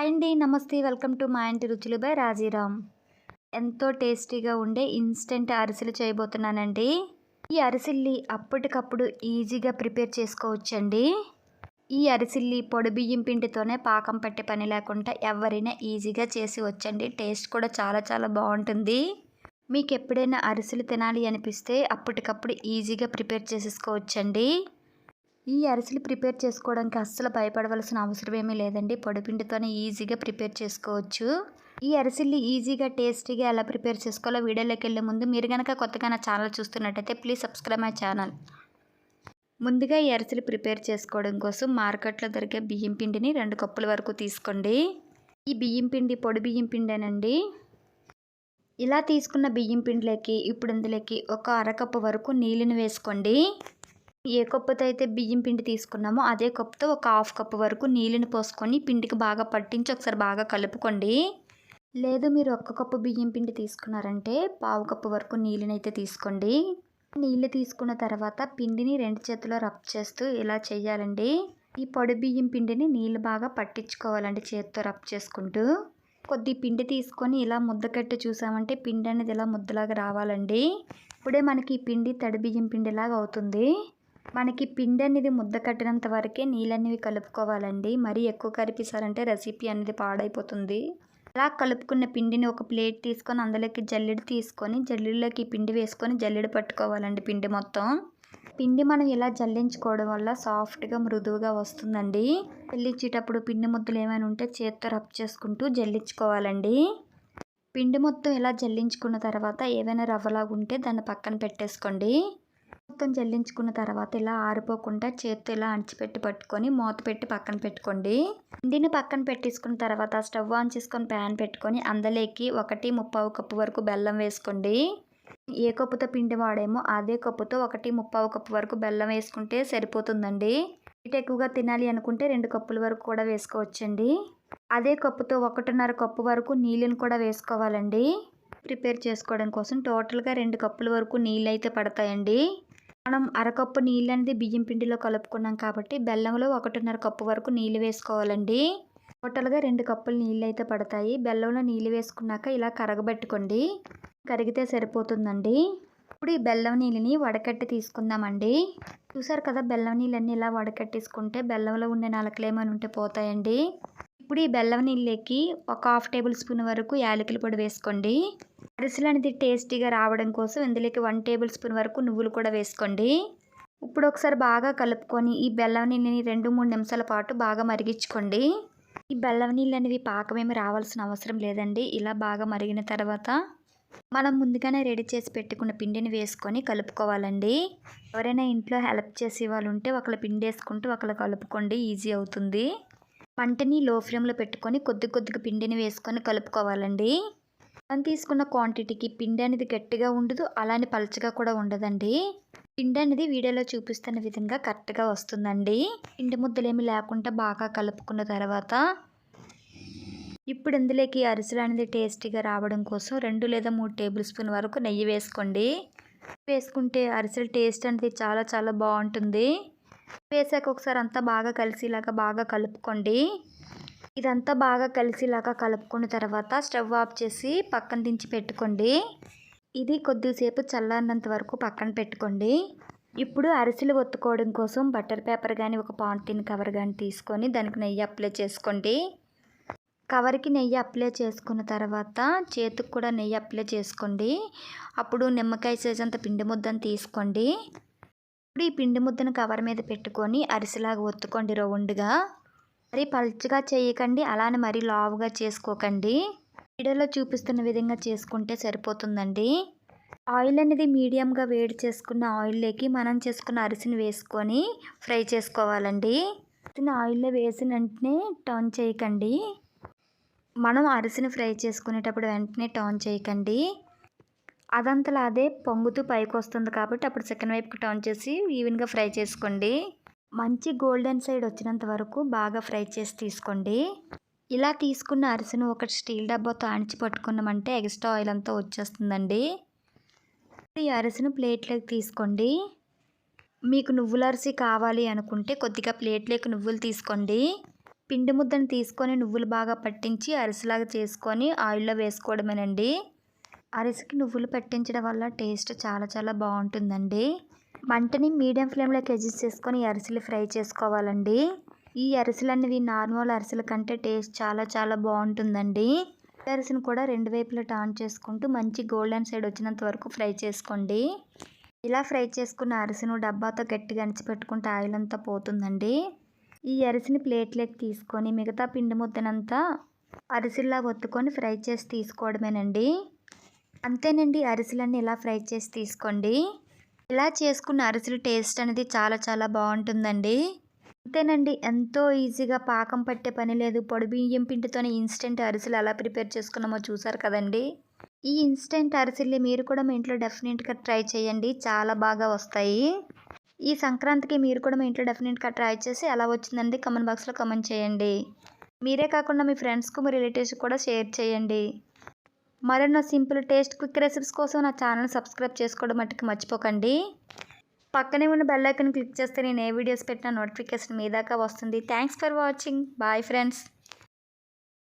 Hi అండి నమస్తే. Welcome to మా ఇంటి రుచులు బై రాజీరామ్. ఎంతో టేస్టీగా ఉండే ఇన్స్టెంట్ అరిసెలు చేయబోతున్నానండి. ఈ అరిసెల్ని అప్పటికప్పుడు ఈజీగా ప్రిపేర్ చేసుకోవచ్చండి. ఈ అరిసెల్ని పొడి బియ్యం పిండితోనే పాకం పట్టే పని లేకుండా ఎవరైనా ఈజీగా చేసి వచ్చండి. టేస్ట్ కూడా చాలా చాలా బాగుంటుంది. మీకు ఎప్పుడైనా అరిసెలు తినాలి అనిపిస్తే అప్పటికప్పుడు ఈజీగా ప్రిపేర్ చేసేసుకోవచ్చండి. ఈ అరిసెలు ప్రిపేర్ చేసుకోవడానికి అస్సలు భయపడవలసిన అవసరం ఏమీ లేదండి. పొడిపిండితోనే ఈజీగా ప్రిపేర్ చేసుకోవచ్చు. ఈ అరిసెల్ని ఈజీగా టేస్టీగా ఎలా ప్రిపేర్ చేసుకోవాలో వీడియోలోకి వెళ్ళే ముందు మీరు కనుక కొత్తగా నా ఛానల్ చూస్తున్నట్టయితే ప్లీజ్ సబ్స్క్రైబ్ మై ఛానల్. ముందుగా ఈ అరిసెలు ప్రిపేర్ చేసుకోవడం కోసం మార్కెట్లో దొరికే బియ్యం పిండిని రెండు కప్పుల వరకు తీసుకోండి. ఈ బియ్యం పిండి పొడి బియ్యం పిండేనండి. ఇలా తీసుకున్న బియ్యం పిండిలోకి ఇప్పుడు ఇందులోకి ఒక అరకప్పు వరకు నీళ్ళని వేసుకోండి. ఏ కప్పుతో అయితే బియ్యం పిండి తీసుకున్నామో అదే కప్పుతో ఒక హాఫ్ కప్పు వరకు నీళ్ళని పోసుకొని పిండికి బాగా పట్టించి ఒకసారి బాగా కలుపుకోండి. లేదు మీరు ఒక్క కప్పు బియ్యం పిండి తీసుకున్నారంటే పావు కప్పు వరకు నీళ్ళనైతే తీసుకోండి. నీళ్ళు తీసుకున్న తర్వాత పిండిని రెండు చేతిలో రబ్ చేస్తూ ఇలా చేయాలండి. ఈ పొడి బియ్యం పిండిని నీళ్ళు బాగా పట్టించుకోవాలండి చేతితో రబ్ చేసుకుంటూ. కొద్ది పిండి తీసుకొని ఇలా ముద్ద కట్టి చూసామంటే పిండి అనేది ఇలా ముద్దలాగా రావాలండి. ఇప్పుడే మనకి ఈ పిండి తడి బియ్యం పిండిలాగా అవుతుంది. మనకి పిండి అనేది ముద్ద కట్టినంత వరకే నీళ్ళనేవి కలుపుకోవాలండి. మరీ ఎక్కువ కరిపిస్తారంటే రెసిపీ అనేది పాడైపోతుంది. అలా కలుపుకున్న పిండిని ఒక ప్లేట్ తీసుకొని అందులోకి జల్లెడ తీసుకొని జల్లెడలోకి పిండి వేసుకొని జల్లెడ పట్టుకోవాలండి పిండి మొత్తం. పిండి మనం ఇలా జల్లించుకోవడం వల్ల సాఫ్ట్గా మృదువుగా వస్తుందండి. జల్లించేటప్పుడు పిండి ముద్దలు ఏమైనా ఉంటే చేత్తో రబ్ చేసుకుంటూ జల్లించుకోవాలండి. పిండి మొత్తం ఇలా జల్లించుకున్న తర్వాత ఏవైనా రవ్వలాగా ఉంటే దాన్ని పక్కన పెట్టేసుకోండి. మొత్తం జల్లించుకున్న తర్వాత ఇలా ఆరిపోకుండా చేతితో ఇలా అణిచిపెట్టి పట్టుకొని మూత పెట్టి పక్కన పెట్టుకోండి. పిండిని పక్కన పెట్టేసుకున్న తర్వాత స్టవ్ ఆన్ చేసుకొని ప్యాన్ పెట్టుకొని అందులోకి ఒకటి ముప్పావు కప్పు వరకు బెల్లం వేసుకోండి. ఏ కప్పుతో పిండి వాడేమో అదే కప్పుతో ఒకటి ముప్పావు కప్పు వరకు బెల్లం వేసుకుంటే సరిపోతుందండి. ఇటు ఎక్కువగా తినాలి అనుకుంటే రెండు కప్పుల వరకు కూడా వేసుకోవచ్చండి. అదే కప్పుతో ఒకటిన్నర కప్పు వరకు నీళ్ళని కూడా వేసుకోవాలండి. ప్రిపేర్ చేసుకోవడం కోసం టోటల్గా రెండు కప్పుల వరకు నీళ్ళు అయితే పడతాయండి. మనం అరకప్పు నీళ్ళు అనేది బియ్యం పిండిలో కలుపుకున్నాం కాబట్టి బెల్లంలో ఒకటిన్నర కప్పు వరకు నీళ్ళు వేసుకోవాలండి. టోటల్గా రెండు కప్పులు నీళ్ళు అయితే పడతాయి. బెల్లంలో నీళ్ళు వేసుకున్నాక ఇలా కరగబెట్టుకోండి. కరిగితే సరిపోతుందండి. ఇప్పుడు ఈ బెల్లం నీళ్ళని వడకట్టి తీసుకుందామండి. చూసారు కదా బెల్లం నీళ్ళన్నీ ఇలా వడకట్టేసుకుంటే బెల్లంలో ఉండే నలకలు ఏమైనా ఉంటే పోతాయండి. ఇప్పుడు ఈ బెల్లం నీళ్ళకి ఒక హాఫ్ టేబుల్ స్పూన్ వరకు యాలకుల పొడి వేసుకోండి. అరిసెలు అనేది టేస్టీగా రావడం కోసం ఇందులోకి వన్ టేబుల్ స్పూన్ వరకు నువ్వులు కూడా వేసుకోండి. ఇప్పుడు ఒకసారి బాగా కలుపుకొని ఈ బెల్లం నీళ్ళని రెండు మూడు నిమిషాల పాటు బాగా మరిగించుకోండి. ఈ బెల్లం నీళ్ళు అనేవి పాకమేమి రావాల్సిన అవసరం లేదండి. ఇలా బాగా మరిగిన తర్వాత మనం ముందుగానే రెడీ చేసి పెట్టుకున్న పిండిని వేసుకొని కలుపుకోవాలండి. ఎవరైనా ఇంట్లో హెల్ప్ చేసే వాళ్ళు ఉంటే ఒకళ్ళు పిండి వేసుకుంటూ ఒకళ్ళు కలుపుకోండి ఈజీ అవుతుంది. పంటని లో ఫ్లేమ్లో పెట్టుకొని కొద్ది కొద్దిగా పిండిని వేసుకొని కలుపుకోవాలండి. మనం తీసుకున్న క్వాంటిటీకి పిండి అనేది గట్టిగా ఉండదు అలానే పలచగా కూడా ఉండదండి. పిండి అనేది వీడియోలో చూపిస్తున్న విధంగా కరెక్ట్గా వస్తుందండి. పిండి ముద్దలు ఏమి లేకుండా బాగా కలుపుకున్న తర్వాత ఇప్పుడు ఇందులోకి అరిసెలు అనేది టేస్టీగా రావడం కోసం రెండు లేదా మూడు టేబుల్ స్పూన్ వరకు నెయ్యి వేసుకోండి. వేసుకుంటే అరిసెలు టేస్ట్ అనేది చాలా చాలా బాగుంటుంది. వేసాక ఒకసారి అంతా బాగా కలిసిలాగా బాగా కలుపుకోండి. ఇదంతా బాగా కలిసిలాగా కలుపుకున్న తర్వాత స్టవ్ ఆఫ్ చేసి పక్కన దించి పెట్టుకోండి. ఇది కొద్దిసేపు చల్లారినంత వరకు పక్కన పెట్టుకోండి. ఇప్పుడు అరిసెలు ఒత్తుకోవడం కోసం బటర్ పేపర్ కానీ ఒక పాంటిన్ కవర్ కానీ తీసుకొని దానికి నెయ్యి అప్లై చేసుకోండి. కవర్కి నెయ్యి అప్లై చేసుకున్న తర్వాత చేతికి కూడా నెయ్యి అప్లై చేసుకోండి. అప్పుడు నిమ్మకాయ చేసేంత పిండి ముద్దను తీసుకోండి. ఇప్పుడు ఈ పిండి ముద్దను కవర్ మీద పెట్టుకొని అరిసెలాగా ఒత్తుకోండి రౌండ్గా. మరి పల్చగా చేయకండి అలానే మరీ లావుగా చేసుకోకండి. వీడియోలో చూపిస్తున్న విధంగా చేసుకుంటే సరిపోతుందండి. ఆయిల్ అనేది మీడియంగా వేడి చేసుకున్న ఆయిల్లోకి మనం చేసుకున్న అరిసిని వేసుకొని ఫ్రై చేసుకోవాలండి. ఆయిల్లో వేసిన వెంటనే టర్న్ చేయకండి. మనం అరిసిని ఫ్రై చేసుకునేటప్పుడు వెంటనే టర్న్ చేయకండి. అదంతలా అదే పొంగుతూ పైకి వస్తుంది కాబట్టి అప్పుడు సెకండ్ వైపుకి టర్న్ చేసి ఈవెన్గా ఫ్రై చేసుకోండి. మంచి గోల్డెన్ సైడ్ వచ్చినంత వరకు బాగా ఫ్రై చేసి తీసుకోండి. ఇలా తీసుకున్న అరిసెను ఒక స్టీల్ డబ్బాతో ఆణిచి పట్టుకున్నామంటే ఎక్స్ట్రా ఆయిల్ అంతా వచ్చేస్తుందండి. ఈ అరిసెను ప్లేట్లోకి తీసుకోండి. మీకు నువ్వుల అరిసి కావాలి అనుకుంటే కొద్దిగా ప్లేట్లోకి నువ్వులు తీసుకోండి. పిండి ముద్దను తీసుకొని నువ్వులు బాగా పట్టించి అరిసెలాగా చేసుకొని ఆయిల్లో వేసుకోవడమేనండి. అరిసెకి నువ్వులు పట్టించడం వల్ల టేస్ట్ చాలా చాలా బాగుంటుందండి. మంటని మీడియం ఫ్లేమ్లోకి అడ్జస్ట్ చేసుకొని అరిసెలు ఫ్రై చేసుకోవాలండి. ఈ అరిసెలు అనేవి నార్మల్ అరిసెల కంటే టేస్ట్ చాలా చాలా బాగుంటుందండి. ఈ అరిసెను కూడా రెండు వైపులా టర్న్ చేసుకుంటూ మంచి గోల్డెన్ సైడ్ వచ్చినంత వరకు ఫ్రై చేసుకోండి. ఇలా ఫ్రై చేసుకున్న అరిసెను డబ్బాతో గట్టిగా అణిచిపెట్టుకుంటే ఆయిల్ అంతా పోతుందండి. ఈ అరిసెని ప్లేట్లోకి తీసుకొని మిగతా పిండి ముద్దనంతా అరిసెల్లా ఒత్తుకొని ఫ్రై చేసి తీసుకోవడమేనండి. అంతేనండి అరిసెలన్నీ ఇలా ఫ్రై చేసి తీసుకోండి. ఇలా చేసుకున్న అరిసెలు టేస్ట్ అనేది చాలా చాలా బాగుంటుందండి. అంతేనండి ఎంతో ఈజీగా పాకం పట్టే పని లేదు. పొడి బియ్యం పిండితోనే ఇన్స్టెంట్ అరిసెలు ఎలా ప్రిపేర్ చేసుకున్నామో చూసారు కదండి. ఈ ఇన్స్టెంట్ అరిసెల్ని మీరు కూడా మీ ఇంట్లో డెఫినెట్గా ట్రై చేయండి. చాలా బాగా వస్తాయి. ఈ సంక్రాంతికి మీరు కూడా మీ ఇంట్లో డెఫినెట్గా ట్రై చేసి ఎలా వచ్చిందండి? కమెంట్ బాక్స్లో కమెంట్ చేయండి. మీరే కాకుండా మీ ఫ్రెండ్స్కు మీ రిలేటివ్స్ కూడా షేర్ చేయండి. మరెన్నో సింపుల్ టేస్ట్ క్విక్ రెసిపీస్ కోసం నా ఛానల్ సబ్స్క్రైబ్ చేసుకోవడం మట్టుకు మర్చిపోకండి. పక్కనే ఉన్న బెల్ ఐకన్ క్లిక్ చేస్తే నేను ఏ వీడియోస్ పెట్టినా నోటిఫికేషన్ మీ దాకా వస్తుంది. Thanks for watching. Bye friends.